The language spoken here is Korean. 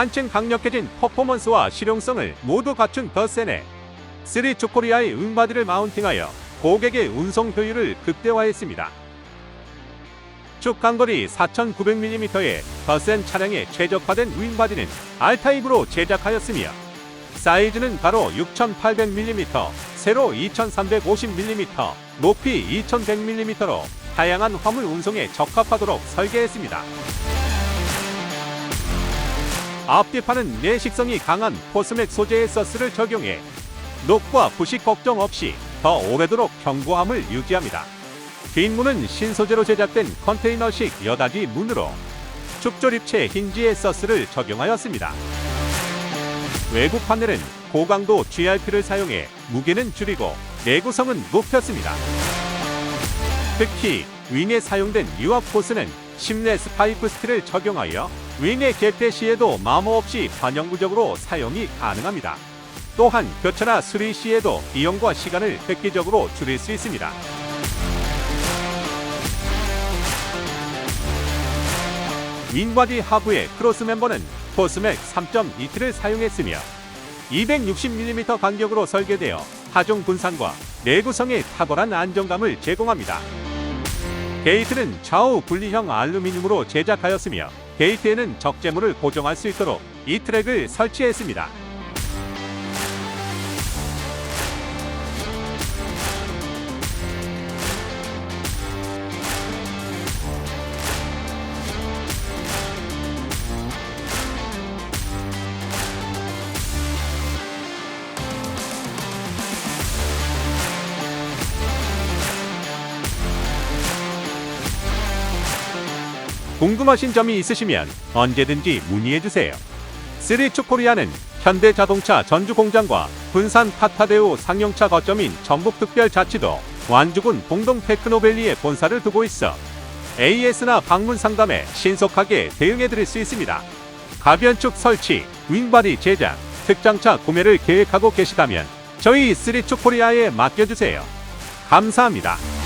한층 강력해진 퍼포먼스와 실용성을 모두 갖춘 더 세네. 3 초코리아의 윙바디를 마운팅하여 고객의 운송 효율을 극대화했습니다. 쭉 간거리 4,900mm의 더센 차량에 최적화된 윙바디는 R타입으로 제작하였으며 사이즈는 바로 6,800mm, 세로 2,350mm, 높이 2,100mm로 다양한 화물 운송에 적합하도록 설계했습니다. 앞뒤판은 내식성이 강한 포스맥 소재의 서스를 적용해 녹과 부식 걱정 없이 더 오래도록 견고함을 유지합니다. 뒷문은 신소재로 제작된 컨테이너식 여닫이 문으로 축조립체 힌지의 서스를 적용하였습니다. 외부 판넬은 고강도 GRP를 사용해 무게는 줄이고 내구성은 높였습니다. 특히 윙에 사용된 유압 호스는 심레스 파이프 스틸을 적용하여 윙의 개폐 시에도 마모 없이 반영구적으로 사용이 가능합니다. 또한 교차나 수리 시에도 비용과 시간을 획기적으로 줄일 수 있습니다. 윙바디 하부의 크로스 멤버는 포스맥 3.2T를 사용했으며 260mm 간격으로 설계되어 하중 분산과 내구성에 탁월한 안정감을 제공합니다. 게이트는 좌우 분리형 알루미늄으로 제작하였으며 게이트에는 적재물을 고정할 수 있도록 이 트랙을 설치했습니다. 궁금하신 점이 있으시면 언제든지 문의해 주세요. 3초 코리아는 현대자동차 전주공장과 군산 파타데우 상용차 거점인 전북특별자치도 완주군 봉동 테크노밸리에 본사를 두고 있어 AS나 방문 상담에 신속하게 대응해 드릴 수 있습니다. 가변축 설치, 윙바디 제작, 특장차 구매를 계획하고 계시다면 저희 3초 코리아에 맡겨주세요. 감사합니다.